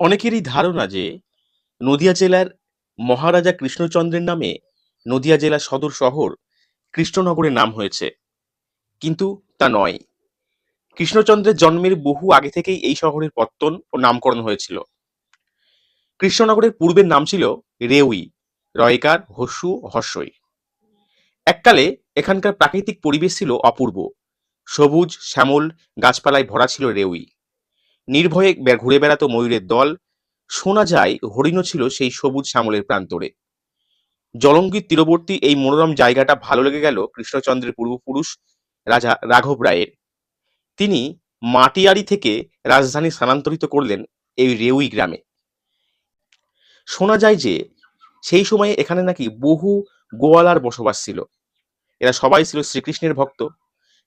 অনেকেরই ধারণা যে নদিয়া জেলার মহারাজা কৃষ্ণচন্দ্রের নামে নদিয়া জেলার সদর শহর কৃষ্ণনগরের নাম হয়েছে। কিন্তু তা নয়। কৃষ্ণচন্দ্রের জন্মের বহু আগে থেকেই এই শহরের পত্তন ও নামকরণ হয়েছিল। কৃষ্ণনগরের পূর্বের নাম ছিল রেউই, রয়কার হস্যু হস্যই এককালে এখানকার প্রাকৃতিক পরিবেশ ছিল অপূর্ব। সবুজ, শ্যামল, গাছপালায় ভরা ছিল রেউই। নির্ভয়ে ঘুরে বেড়াতো ময়ূরের দল। শোনা যায়, হরিণও ছিল সেই সবুজ শ্যামলের প্রান্তরে। জলঙ্গির তীরবর্তী এই মনোরম জায়গাটা ভালো লেগে গেল কৃষ্ণচন্দ্রের পূর্বপুরুষ রাজা রাঘব রায়ের। তিনি মাটিয়ারি থেকে রাজধানী স্থানান্তরিত করলেন এই রেউই গ্রামে। শোনা যায় যে, সেই সময়ে এখানে নাকি বহু গোয়ালার বসবাস ছিল। এরা সবাই ছিল শ্রীকৃষ্ণের ভক্ত।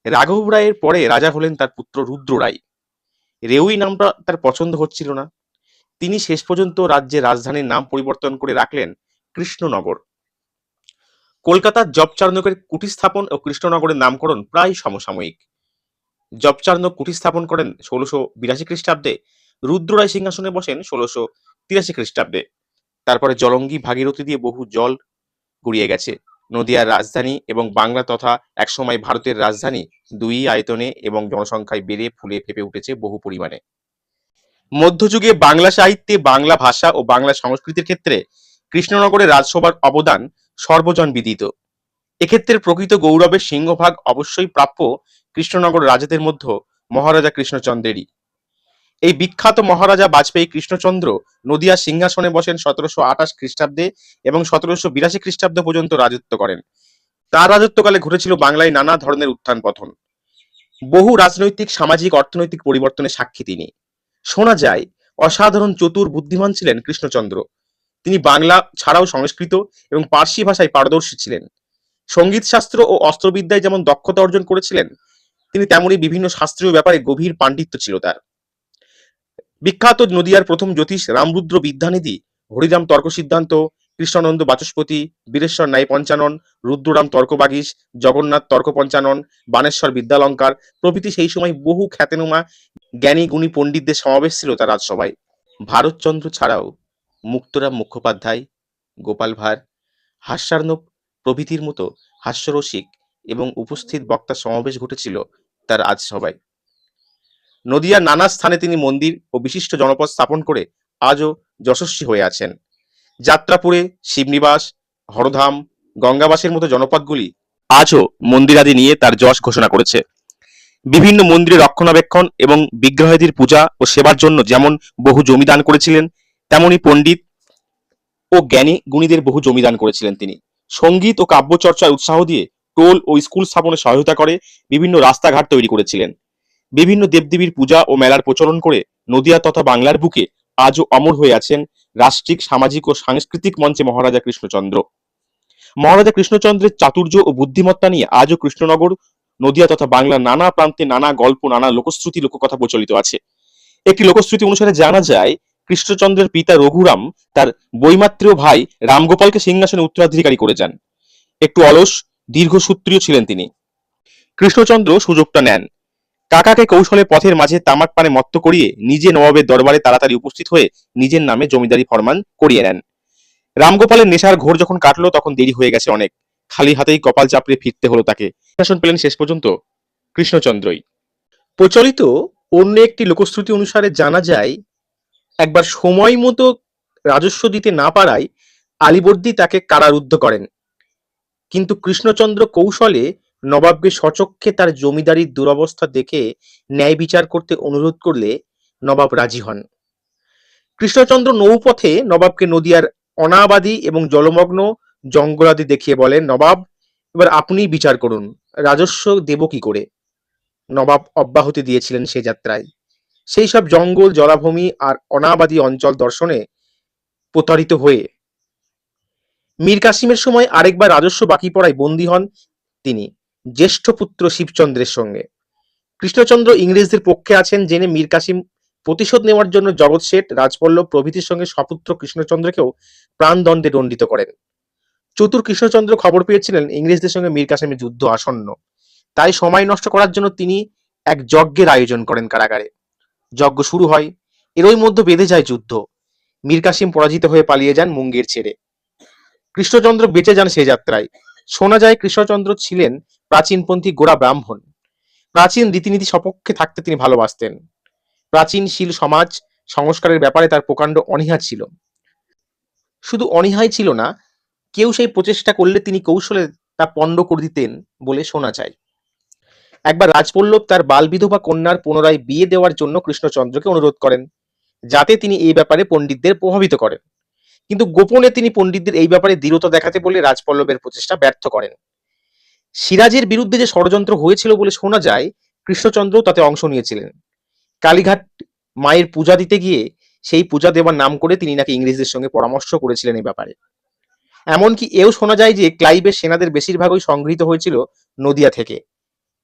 রাঘব রায়ের পরে রাজা হলেন তার পুত্র রুদ্র রায়। রেউই নামটা তার পছন্দ হচ্ছিল না। তিনি শেষ পর্যন্ত রাজ্যের রাজধানীর নাম পরিবর্তন করে রাখলেন কৃষ্ণনগর। কলকাতার জবচার্নকের কুটি স্থাপন ও কৃষ্ণনগরের নামকরণ প্রায় সমসাময়িক। জবচার্নক কুটি স্থাপন করেন ষোলোশো বিরাশি খ্রিস্টাব্দে রুদ্ররায় সিংহাসনে বসেন ষোলোশো তিরাশি খ্রিস্টাব্দে। তারপরে জলঙ্গি ভাগীরথী দিয়ে বহু জল গড়িয়ে গেছে। নদিয়ার রাজধানী এবং বাংলা তথা একসময় ভারতের রাজধানী দুই আয়তনে এবং জনসংখ্যায় বেড়ে ফুলে ফেপে উঠেছে বহু পরিমাণে। মধ্যযুগে বাংলা সাহিত্যে বাংলা ভাষা ও বাংলা সংস্কৃতির ক্ষেত্রে কৃষ্ণনগরের রাজসভার অবদান সর্বজন বিদিত এক্ষেত্রে প্রকৃত গৌরবের সিংহভাগ অবশ্যই প্রাপ্য কৃষ্ণনগর রাজাদের মধ্যে মহারাজা কৃষ্ণচন্দ্রেরই। এই বিখ্যাত মহারাজা বাজপেয়ী কৃষ্ণচন্দ্র নদিয়া সিংহাসনে বসেন সতেরোশো আঠাশ খ্রিস্টাব্দে এবং সতেরোশো বিরাশি খ্রিস্টাব্দ পর্যন্ত রাজত্ব করেন। তার রাজত্বকালে ঘটেছিল বাংলায় নানা ধরনের উত্থান পতন। বহু রাজনৈতিক, সামাজিক, অর্থনৈতিক পরিবর্তনের সাক্ষী তিনি। শোনা যায়, অসাধারণ চতুর বুদ্ধিমান ছিলেন কৃষ্ণচন্দ্র। তিনি বাংলা ছাড়াও সংস্কৃত এবং পার্সি ভাষায় পারদর্শী ছিলেন। সংগীত শাস্ত্র ও অস্ত্রবিদ্যায় যেমন দক্ষতা অর্জন করেছিলেন, তিনি তেমনি বিভিন্ন শাস্ত্রীয় ব্যাপারে গভীর পাণ্ডিত্য ছিল তার। বিখ্যাত নদিয়ার প্রথম জ্যোতিষ রামরুদ্র বিদ্যানিধি, হরিরাম তর্ক সিদ্ধান্ত কৃষ্ণানন্দ বাচস্পতি, বীরেশ্বর ন্যায় পঞ্চানন, রুদ্ররাম তর্কবাগীশ, জগন্নাথ তর্ক পঞ্চানন বানেশ্বর বিদ্যালঙ্কার প্রভৃতি সেই সময় বহু খ্যাতনামা জ্ঞানী গুণী পণ্ডিতদের সমাবেশ ছিল তার রাজসভায়। ভারতচন্দ্র ছাড়াও মুক্তরাম মুখোপাধ্যায়, গোপাল ভাঁড়, হাস্যার্ণব প্রভৃতির মতো হাস্যরসিক এবং উপস্থিত বক্তার সমাবেশ ঘটেছিল তার রাজসভায়। নদিয়ার নানা স্থানে তিনি মন্দির ও বিশিষ্ট জনপদ স্থাপন করে আজও যশস্বী হয়ে আছেন। যাত্রাপুরে, শিবনিবাস, হরধাম, গঙ্গাবাসের মতো জনপদগুলি আজও মন্দিরাদি নিয়ে তার যশ ঘোষণা করেছে। বিভিন্ন মন্দিরের রক্ষণাবেক্ষণ এবং বিগ্রহাদির পূজা ও সেবার জন্য যেমন বহু জমিদান করেছিলেন, তেমনি পণ্ডিত ও জ্ঞানী গুণীদের বহু জমিদান করেছিলেন তিনি। সংগীত ও কাব্য চর্চায় উৎসাহ দিয়ে টোল ও স্কুল স্থাপনে সহায়তা করে বিভিন্ন রাস্তাঘাট তৈরি করেছিলেন। বিভিন্ন দেবদেবীর পূজা ও মেলার প্রচলন করে নদিয়া তথা বাংলার বুকে আজও অমর হয়ে আছেন রাষ্ট্রিক, সামাজিক ও সাংস্কৃতিক মঞ্চে মহারাজা কৃষ্ণচন্দ্র। মহারাজা কৃষ্ণচন্দ্রের চাতুর্য ও বুদ্ধিমত্তা নিয়ে আজও কৃষ্ণনগর, নদিয়া তথা বাংলার নানা প্রান্তে নানা গল্প, নানা লোকশ্রুতি, লোককথা প্রচলিত আছে। একটি লোকশ্রুতি অনুসারে জানা যায়, কৃষ্ণচন্দ্রের পিতা রঘুরাম তার বৈমাত্রেয় ভাই রামগোপালকে সিংহাসনে উত্তরাধিকারী করে যান। একটু অলস, দীর্ঘসূত্রীয় ছিলেন তিনি। কৃষ্ণচন্দ্র সুযোগটা নেন। কাকাকে কৌশলে পথের মাঝে তামাক পানে মত্ত করিয়ে নিজে নবাবের দরবারে তাড়াতাড়ি উপস্থিত হয়ে নিজের নামে জমিদারি ফরমান করিয়ে নেন। রামগোপালের নেশার ঘোর যখন কাটলো, তখন দেরি হয়ে গেছে অনেক। খালি হাতেই কপাল চাপড়ে ফিরতে হলো তাকে। শাসন পেলেন শেষ পর্যন্ত কৃষ্ণচন্দ্রই। প্রচলিত অন্য একটি লোকশ্রুতি অনুসারে জানা যায়, একবার সময় মতো রাজস্ব দিতে না পারায় আলীবর্দী তাকে কারারুদ্ধ করেন। কিন্তু কৃষ্ণচন্দ্র কৌশলে নবাবকে সচক্ষে তার জমিদারির দুরবস্থা দেখে ন্যায় বিচার করতে অনুরোধ করলে নবাব রাজি হন। কৃষ্ণচন্দ্র নৌপথে নবাবকে নদিয়ার অনাবাদী এবং জলমগ্ন জঙ্গলাদি দেখিয়ে বলেন, নবাব, এবার আপনিই বিচার করুন। রাজস্ব দেব কি করে? নবাব অব্যাহতি দিয়েছিলেন সে যাত্রায়। সেই সব জঙ্গল, জলাভূমি আর অনাবাদী অঞ্চল দর্শনে প্রতারিত হয়ে মীর কাসিমের সময় আরেকবার রাজস্ব বাকি পড়ায় বন্দী হন তিনি। জ্যেষ্ঠ পুত্র শিবচন্দ্রের সঙ্গে। কৃষ্ণচন্দ্র ইংরেজদের পক্ষে আছেন জেনে মীর কাসিম প্রতিশোধ নেওয়ার জন্য জগৎ শেঠ রাজপল্লব প্রভৃতির সঙ্গে সপুত্র কৃষ্ণচন্দ্রকেও প্রাণদণ্ডে দণ্ডিত করেন। চতুর কৃষ্ণচন্দ্র খবর পেয়েছিলেন ইংরেজদের সঙ্গে মীর কাসিমের যুদ্ধ আসন্ন। তাই সময় নষ্ট করার জন্য তিনি এক যজ্ঞের আয়োজন করেন কারাগারে। যজ্ঞ শুরু হয়, এরই মধ্যে বেঁধে যায় যুদ্ধ। মীর কাসিম পরাজিত হয়ে পালিয়ে যান মুঙ্গের ছেড়ে। কৃষ্ণচন্দ্র বেঁচে যান সে যাত্রায়। শোনা যায়, কৃষ্ণচন্দ্র ছিলেন প্রাচীনপন্থী গোড়া ব্রাহ্মণ। প্রাচীন রীতিনীতি সপক্ষে থাকতে তিনি ভালোবাসতেন। প্রাচীনশীল সমাজ সংস্কারের ব্যাপারে তার প্রকাণ্ড অনীহা ছিল। শুধু অনীহাই ছিল না, কেউ সেই প্রচেষ্টা করলে তিনি কৌশলে তা পণ্ড করে দিতেন বলে শোনা যায়। একবার রাজপল্লব তার বালবিধবা কন্যার পুনরায় বিয়ে দেওয়ার জন্য কৃষ্ণচন্দ্রকে অনুরোধ করেন, যাতে তিনি এই ব্যাপারে পণ্ডিতদের প্রভাবিত করেন। কিন্তু গোপনে তিনি পণ্ডিতদের এই ব্যাপারে দৃঢ়তা দেখাতে বলে রাজপল্লবের প্রচেষ্টা ব্যর্থ করেন। সিরাজের বিরুদ্ধে যে ষড়যন্ত্র হয়েছিল বলে শোনা যায়, কৃষ্ণচন্দ্র তাতে অংশ নিয়েছিলেন। কালীঘাট মায়ের পূজা দিতে গিয়ে সেই পূজা দেওয়ার নাম করে তিনি নাকি ইংরেজদের সঙ্গে পরামর্শ করেছিলেন এই ব্যাপারে। এমনকি এও শোনা যায় যে ক্লাইবের সেনাদের বেশিরভাগই সংগৃহীত হয়েছিল নদিয়া থেকে।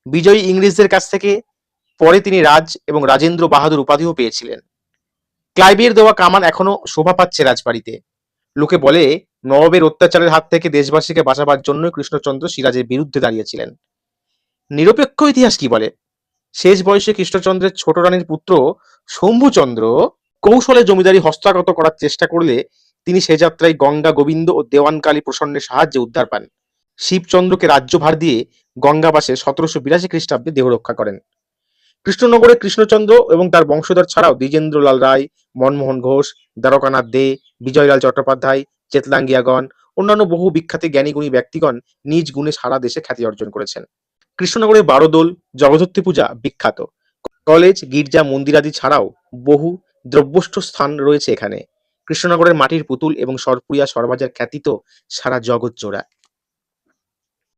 বিজয়ী ইংরেজদের কাছ থেকে পরে তিনি রাজ এবং রাজেন্দ্র বাহাদুর উপাধিও পেয়েছিলেন। ক্লাইবের দেওয়া কামান এখনও শোভা পাচ্ছে রাজবাড়িতে। লোকে বলে নবাবের অত্যাচারের হাত থেকে দেশবাসীকে বাঁচাবার জন্য কৃষ্ণচন্দ্র সিরাজের বিরুদ্ধে দাঁড়িয়েছিলেন। নিরপেক্ষ ইতিহাস কি বলে? শেষ বয়সে কৃষ্ণচন্দ্রের ছোট রানীর পুত্র শম্ভুচন্দ্র কৌশলে জমিদারি হস্তাগত করার চেষ্টা করলে তিনি সে যাত্রায় গঙ্গা, গোবিন্দ ও দেওয়ানকালী প্রসন্নের সাহায্যে উদ্ধার পান। শিবচন্দ্রকে রাজ্যভার দিয়ে গঙ্গাবাসে সতেরোশো বিরাশি খ্রিস্টাব্দে দেহ রক্ষা করেন। কৃষ্ণনগরে কৃষ্ণচন্দ্র এবং তার বংশধর ছাড়াও দ্বিজেন্দ্রলাল রায়, মনমোহন ঘোষ, দ্বারকানাথ দে, বিজয়লাল চট্টোপাধ্যায় চেতলাঙ্গিয়াগণ, অন্যান্য বহু বিখ্যাত জ্ঞানীগুণী ব্যক্তিগণ নিজ গুণে সারা দেশে খ্যাতি অর্জন করেছেন। কৃষ্ণনগরের বারোদোল জগদ্ধত্রী পূজা বিখ্যাত। কলেজ, গির্জা মন্দির আদি ছাড়াও বহু দ্রব্যষ্ট স্থান রয়েছে এখানে। কৃষ্ণনগরের মাটির পুতুল এবং সরপুরিয়া সরবাজার খ্যাতি তো সারা জগৎ জোড়া